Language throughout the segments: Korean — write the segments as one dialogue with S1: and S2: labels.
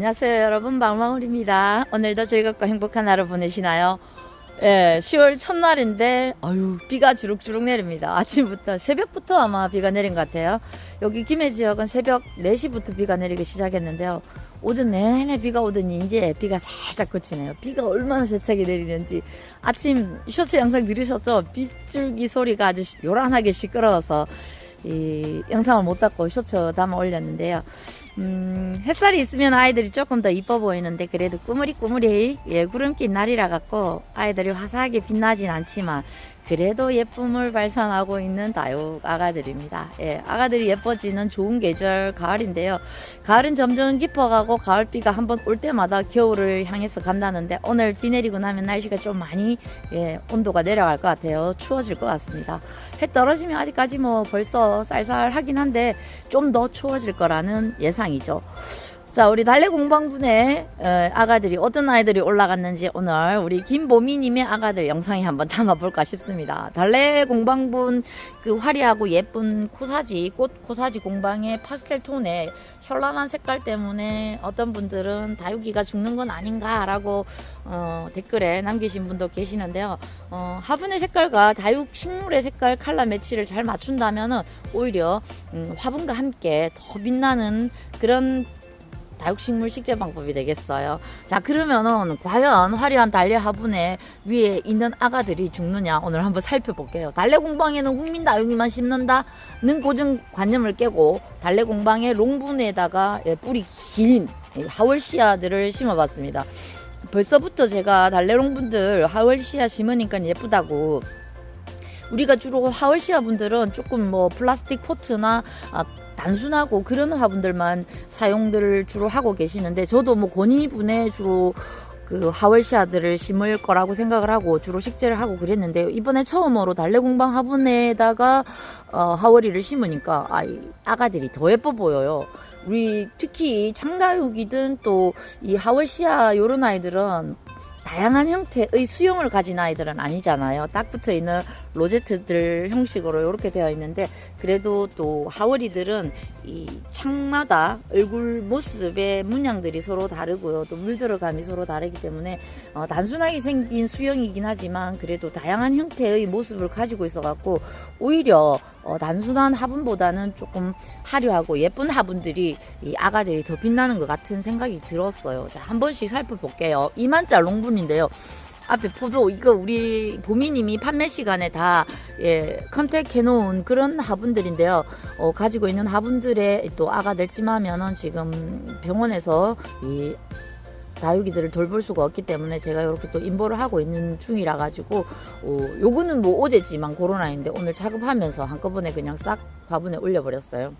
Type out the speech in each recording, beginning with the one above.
S1: 안녕하세요 여러분. 방망울입니다. 오늘도 즐겁고 행복한 하루 보내시나요? 예, 10월 첫날인데 아유 비가 주룩주룩 내립니다. 아침부터 새벽부터 아마 비가 내린 것 같아요. 여기 김해 지역은 새벽 4시부터 비가 내리기 시작했는데요. 오전 내내 비가 오더니 이제 비가 살짝 그치네요. 비가 얼마나 세차게 내리는지. 아침 셔츠 영상 들으셨죠? 빗줄기 소리가 아주 시- 요란하게 시끄러워서 이 영상을 못 닫고 쇼츠 담아 올렸는데요. 음, 햇살이 있으면 아이들이 조금 더 이뻐 보이는데 그래도 꾸물이꾸물이 예, 구름 낀 날이라 갖고 아이들이 화사하게 빛나진 않지만 그래도 예쁨을 발산하고 있는 다육 아가들입니다. 예, 아가들이 예뻐지는 좋은 계절 가을인데요. 가을은 점점 깊어가고 가을비가 한 번 올 때마다 겨울을 향해서 간다는데 오늘 비 내리고 나면 날씨가 좀 많이 예, 온도가 내려갈 것 같아요. 추워질 것 같습니다. 해 떨어지면 아직까지 뭐 벌써 쌀쌀하긴 한데 좀 더 추워질 거라는 예상이죠. 자, 우리 달래 공방분의 어, 아가들이 어떤 아이들이 올라갔는지 오늘 우리 김보미님의 아가들 영상에 한번 담아볼까 싶습니다. 달래 공방분 그 화려하고 예쁜 코사지, 꽃 코사지 공방의 파스텔 톤의 현란한 색깔 때문에 어떤 분들은 다육이가 죽는 건 아닌가라고 어, 댓글에 남기신 분도 계시는데요. 어, 화분의 색깔과 다육 식물의 색깔 컬러 매치를 잘 맞춘다면은 오히려 음, 화분과 함께 더 빛나는 그런 다육식물 식재 방법이 되겠어요. 자 그러면은 과연 화려한 달래 화분에 위에 있는 아가들이 죽느냐 오늘 한번 살펴볼게요. 달래 공방에는 국민 다육이만 심는다는 고정 관념을 깨고 달래 공방의 롱분에다가 예, 뿌리 긴 하월시아들을 심어봤습니다. 벌써부터 제가 달래롱분들 하월시아 심으니까 예쁘다고 우리가 주로 하월시아 분들은 조금 뭐 플라스틱 포트나 아, 단순하고 그런 화분들만 사용들을 주로 하고 계시는데 저도 뭐 권위분에 주로 그 하월시아들을 심을 거라고 생각을 하고 주로 식재를 하고 그랬는데 이번에 처음으로 달래공방 화분에다가 어, 하월이를 심으니까 아이 아가들이 더 예뻐 보여요. 우리 특히 창다육이든 또 이 하월시아 요런 아이들은 다양한 형태의 수영을 가진 아이들은 아니잖아요. 딱 붙어 있는 로제트들 형식으로 이렇게 되어 있는데 그래도 또 하월이들은 이 창마다 얼굴 모습의 문양들이 서로 다르고요. 또 물들어감이 서로 다르기 때문에 어, 단순하게 생긴 수영이긴 하지만 그래도 다양한 형태의 모습을 가지고 있어 갖고 오히려 어, 단순한 화분보다는 조금 화려하고 예쁜 화분들이 이 아가들이 더 빛나는 것 같은 생각이 들었어요. 자, 한 번씩 살펴볼게요. 이만짜 롱분인데요. 앞에 포도 이거 우리 보미님이 판매 시간에 다 예, 컨택해 놓은 그런 화분들인데요. 어, 가지고 있는 화분들의 또 아가들 찜하면은 지금 병원에서 이 다육이들을 돌볼 수가 없기 때문에 제가 이렇게 또 인보를 하고 있는 중이라 가지고 어, 요거는 뭐 어제지만 코로나인데 오늘 작업하면서 한꺼번에 그냥 싹 화분에 올려버렸어요.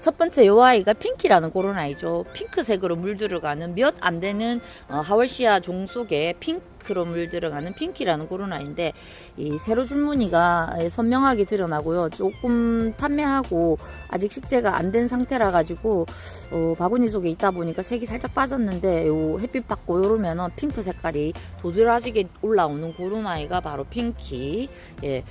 S1: 첫 번째 요 아이가 핑키라는 그런 아이죠. 핑크색으로 물들어가는 몇 안 되는 어, 하월시아 종 속에 핑크로 물들어가는 핑키라는 그런 아이인데 이 세로 줄무늬가 선명하게 드러나고요. 조금 판매하고 아직 식재가 안 된 상태라 가지고 어, 바구니 속에 있다 보니까 색이 살짝 빠졌는데 요 햇빛 받고 요러면은 핑크 색깔이 도드라지게 올라오는 그런 아이가 바로 핑키. 예.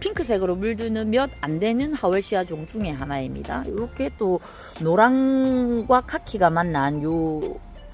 S1: 핑크색으로 물드는 몇 안 되는 하월시아 종 중에 하나입니다. 이렇게 또 노랑과 카키가 만난 요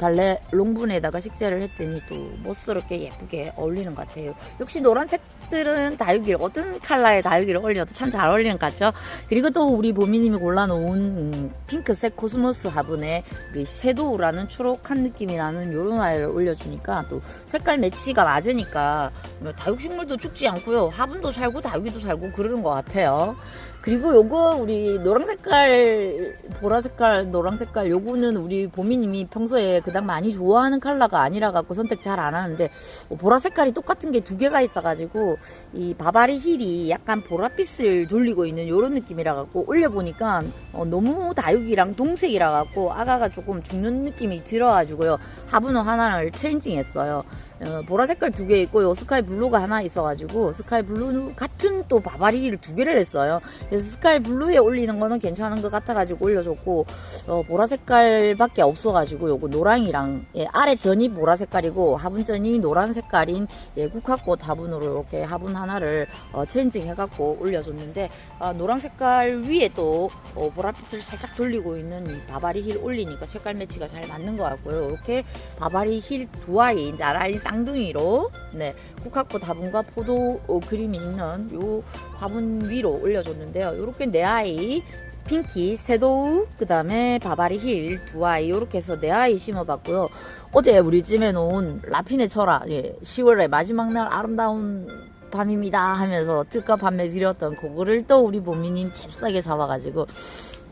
S1: 달래 롱분에다가 식재를 했더니 또 멋스럽게 예쁘게 어울리는 것 같아요. 역시 노란색들은 다육이를 어떤 컬러의 다육이를 올려도 참 잘 어울리는 것 같죠. 그리고 또 우리 보미님이 골라놓은 음, 핑크색 코스모스 화분에 우리 섀도우라는 초록한 느낌이 나는 요런 아이를 올려주니까 또 색깔 매치가 맞으니까 뭐 다육식물도 죽지 않고요. 화분도 살고 다육이도 살고 그러는 것 같아요. 그리고 요거 우리 노랑 색깔, 보라 색깔, 노랑 색깔 요거는 우리 보미님이 평소에 그닥 많이 좋아하는 컬러가 아니라 갖고 선택 잘 안 하는데 어, 보라 색깔이 똑같은 게 두 개가 있어가지고 이 바바리 힐이 약간 보랏빛을 돌리고 있는 요런 느낌이라 갖고 올려보니까 어, 너무 다육이랑 동색이라 갖고 아가가 조금 죽는 느낌이 들어가지고요 화분을 하나를 체인징했어요. 어, 보라 색깔 두 개 있고 요 스카이 블루가 하나 있어가지고 스카이 블루 같은 또 바바리를 두 개를 했어요. 그래서 스카이 블루에 올리는 거는 괜찮은 것 같아가지고 올려줬고 어, 보라 색깔밖에 없어가지고 요거 노랑이랑 예, 아래 전이 보라 색깔이고 하분 전이 노란 색깔인 예, 국화꽃 화분으로 이렇게 화분 하나를 어, 체인징 해갖고 올려줬는데 아, 노랑 색깔 위에 또 어, 보랏빛을 살짝 돌리고 있는 이 바바리 힐 올리니까 색깔 매치가 잘 맞는 것 같고요. 이렇게 바바리 힐 두 아이 나란히 쌍둥이로 네 국화꽃 화분과 포도 어, 그림이 있는 요 화분 위로 올려줬는데 요. 이렇게 네 아이 핑키, 세도우, 그 다음에 바바리 힐 두 아이 이렇게 해서 네 아이 심어봤고요. 어제 우리 집에 놓은 라핀의 철화 예, 10월의 마지막 날 아름다운 밤입니다 하면서 특가 판매 드렸던 그거를 또 우리 보미님 잽싸게 잡아가지고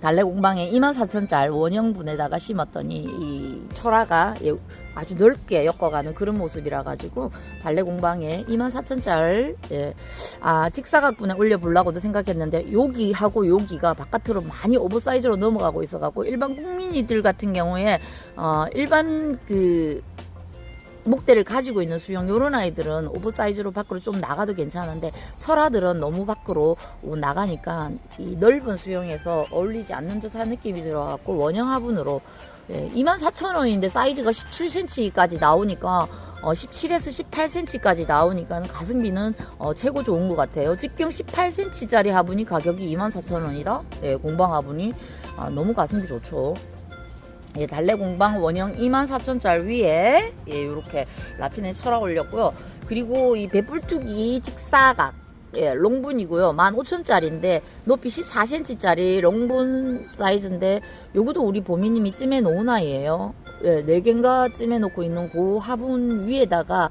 S1: 달래 공방에 24,000짤 원형분에다가 심었더니 이 철화가 예, 아주 넓게 엮어가는 그런 모습이라 가지고 달래 공방에 24,000짤 예, 아 직사각분에 올려보려고도 생각했는데 여기하고 여기가 바깥으로 많이 오버사이즈로 넘어가고 있어갖고 일반 국민이들 같은 경우에 어 일반 그 목대를 가지고 있는 수영 요런 아이들은 오버사이즈로 밖으로 좀 나가도 괜찮은데 철아들은 너무 밖으로 나가니까 이 넓은 수영에서 어울리지 않는 듯한 느낌이 들어갖고 원형 화분으로 예, 24,000원인데 사이즈가 17cm까지 나오니까 어, 17에서 18cm까지 나오니까 가성비는 어, 최고 좋은 것 같아요. 직경 18cm짜리 화분이 가격이 24,000원이다. 예, 공방 화분이 아, 너무 가성비 좋죠. 예, 달래 공방 원형 24,000짤 위에 예, 요렇게 라핀에 철학 올렸고요. 그리고 이 배불뚝이 직사각 예, 롱분이고요. 15,000짜리인데 높이 14cm짜리 롱분 사이즈인데 요것도 우리 보미님이 찜해 놓은 아이예요. 예, 4개인가 찜해 놓고 있는 그 화분 위에다가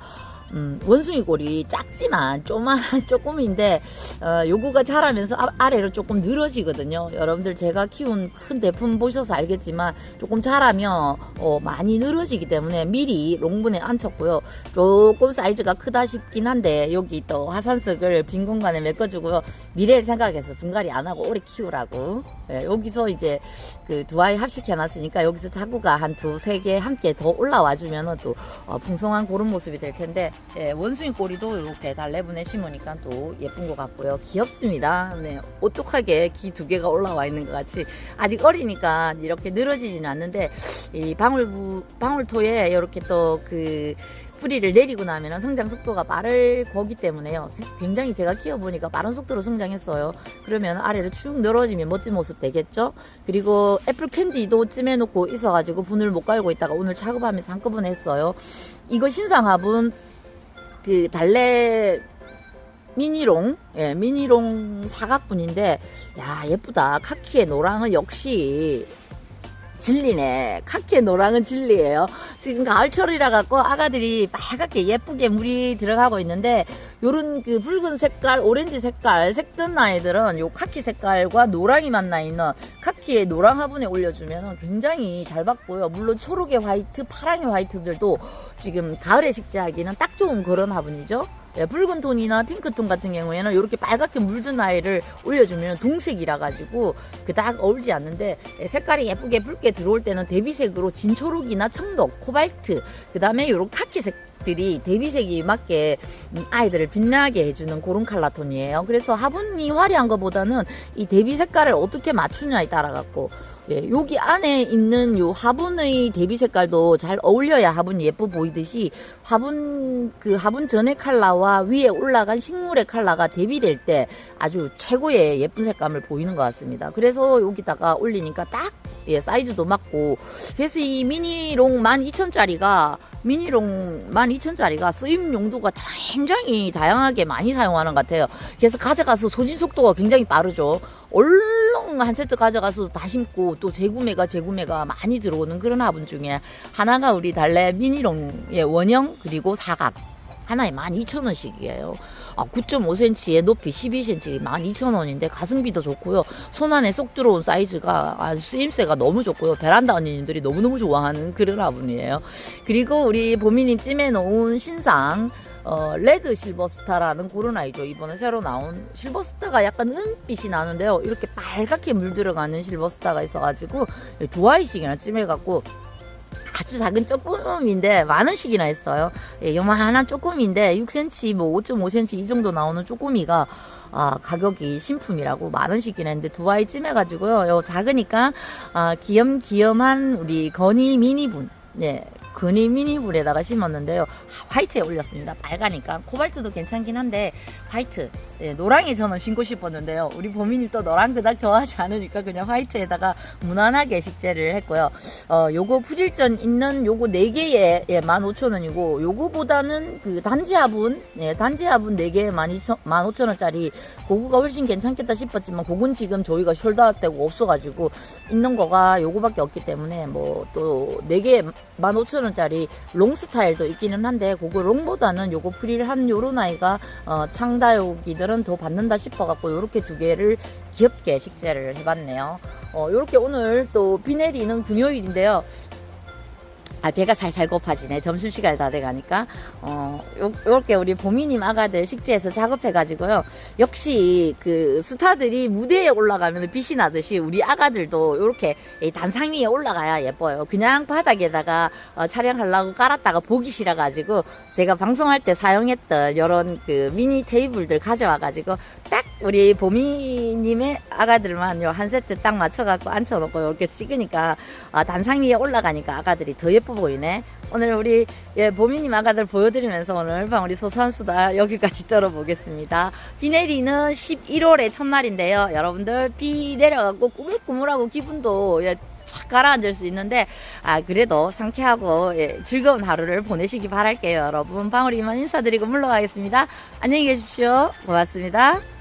S1: 음, 원숭이 골이 작지만 조그만 조금인데 어, 요거가 자라면서 아, 아래로 조금 늘어지거든요. 여러분들 제가 키운 큰 대품 보셔서 알겠지만 조금 자라면 어, 많이 늘어지기 때문에 미리 롱분에 앉혔고요. 조금 사이즈가 크다 싶긴 한데 여기 또 화산석을 빈 공간에 메꿔주고요. 미래를 생각해서 분갈이 안 하고 오래 키우라고. 예, 여기서 이제 그 두 아이 합식해놨으니까 여기서 자구가 한 두 세 개 함께 더 올라와 주면은 또 어, 풍성한 그런 모습이 될 텐데 예, 원숭이 꼬리도 이렇게 달래분에 심으니까 또 예쁜 것 같고요. 귀엽습니다. 네, 오똑하게 귀 두 개가 올라와 있는 것 같이 아직 어리니까 이렇게 늘어지지는 않는데 이 방울부 방울토에 이렇게 또그 뿌리를 내리고 나면 성장 속도가 빠를 거기 때문에요. 굉장히 제가 키워보니까 빠른 속도로 성장했어요. 그러면 아래로 쭉 늘어지면 멋진 모습 되겠죠? 그리고 애플 캔디도 찜해놓고 있어가지고 분을 못 갈고 있다가 오늘 작업하면서 한꺼번에 했어요. 이거 신상화분 그 달래 미니롱, 예, 미니롱 사각분인데, 야, 예쁘다. 카키의 노랑은 역시 진리네. 카키의 노랑은 진리예요. 지금 가을철이라 갖고 아가들이 빨갛게 예쁘게 물이 들어가고 있는데, 요런 그 붉은 색깔, 오렌지 색깔, 색든 아이들은 요 카키 색깔과 노랑이 만나 있는 카키의 노랑 화분에 올려주면 굉장히 잘 받고요. 물론 초록의 화이트, 파랑의 화이트들도 지금 가을에 식재하기는 딱 좋은 그런 화분이죠. 예, 붉은 톤이나 핑크 톤 같은 경우에는 이렇게 빨갛게 물든 아이를 올려주면 동색이라 가지고 그닥 어울지 않는데 예, 색깔이 예쁘게 붉게 들어올 때는 대비색으로 진초록이나 청록, 코발트 그 다음에 이런 카키색 들이 대비색이 맞게 음, 아이들을 빛나게 해주는 그런 컬러 톤이에요. 그래서 화분이 화려한 것보다는 이 대비 색깔을 어떻게 맞추냐에 따라 갖고 예, 여기 안에 있는 요 화분의 대비 색깔도 잘 어울려야 화분이 예뻐 보이듯이 화분 그 화분 전의 컬러와 위에 올라간 식물의 컬러가 대비될 때 아주 최고의 예쁜 색감을 보이는 것 같습니다. 그래서 여기다가 올리니까 딱 예, 사이즈도 맞고 그래서 이 미니롱 12,000짜리가 미니롱 12,000짜리가 쓰임 용도가 굉장히 다양하게 많이 사용하는 것 같아요. 그래서 가져가서 소진 속도가 굉장히 빠르죠. 얼렁 한 세트 가져가서 다 심고 또 재구매가 재구매가 많이 들어오는 그런 화분 중에 하나가 우리 달래 미니롱의 원형 그리고 사각 하나에 12,000원씩이에요. 아, 9.5cm에 높이 12cm 12,000원인데 가성비도 좋고요. 손 안에 쏙 들어온 사이즈가 아주 쓰임새가 너무 좋고요. 베란다 언니님들이 너무너무 좋아하는 그런 화분이에요. 그리고 우리 보미님 찜해 놓은 신상 어, 레드 실버스타라는 그런 아이죠. 이번에 새로 나온 실버스타가 약간 은빛이 나는데요. 이렇게 빨갛게 물들어가는 실버스타가 있어가지고 두 아이씩이나 찜해갖고 아주 작은 쪼꾸미인데 만 원씩이나 했어요. 예, 요만한 쪼꾸미인데 6cm, 뭐 5.5cm 이 정도 나오는 쪼꾸미가 아, 가격이 신품이라고 만 원씩이나 했는데 두 아이 찜해가지고요. 요 작으니까 아, 귀염귀염한 우리 건이 미니분. 예. 근이 미니불에다가 심었는데요. 화이트에 올렸습니다. 빨가니까. 코발트도 괜찮긴 한데, 화이트. 예, 노랑이 저는 신고 싶었는데요. 우리 보민이 또 노랑 그닥 좋아하지 않으니까 그냥 화이트에다가 무난하게 식재를 했고요. 어, 요거 풀일전 있는 요거 4개에 예, 15,000원이고, 요거보다는 그 단지 화분, 예, 단지 화분 4개에 15,000원짜리 고구가 훨씬 괜찮겠다 싶었지만, 고군 지금 저희가 숄더할 데가 없어가지고, 있는 거가 요거밖에 없기 때문에, 뭐, 또 4개에 15,000원 짜리 롱 스타일도 있기는 한데, 그거 롱보다는 요거 프릴 한 요런 아이가, 어, 창다육이들은 더 받는다 싶어갖고, 요렇게 두 개를 귀엽게 식재를 해봤네요. 어, 요렇게 오늘 또 비 내리는 금요일인데요. 아, 배가 살살 고파지네. 점심시간이 다 돼가니까. 어, 요, 요렇게 우리 보미님 아가들 식재해서 작업해가지고요. 역시 그 스타들이 무대에 올라가면 빛이 나듯이 우리 아가들도 요렇게 이 단상 위에 올라가야 예뻐요. 그냥 바닥에다가 어, 촬영하려고 깔았다가 보기 싫어가지고 제가 방송할 때 사용했던 요런 그 미니 테이블들 가져와가지고 딱 우리 보미님의 아가들만 요 한 세트 딱 맞춰갖고 앉혀놓고 이렇게 찍으니까 아, 단상 위에 올라가니까 아가들이 더 예뻐 보이네. 오늘 우리 예, 보미님 아가들 보여드리면서 오늘 밤 우리 소소한 수다 여기까지 떨어보겠습니다. 비 내리는 11월의 첫날인데요. 여러분들 비 내려가고 꾸물꾸물하고 기분도 예, 착 가라앉을 수 있는데 아 그래도 상쾌하고 예, 즐거운 하루를 보내시기 바랄게요 여러분 방울이만 인사드리고 물러가겠습니다 안녕히 계십시오 고맙습니다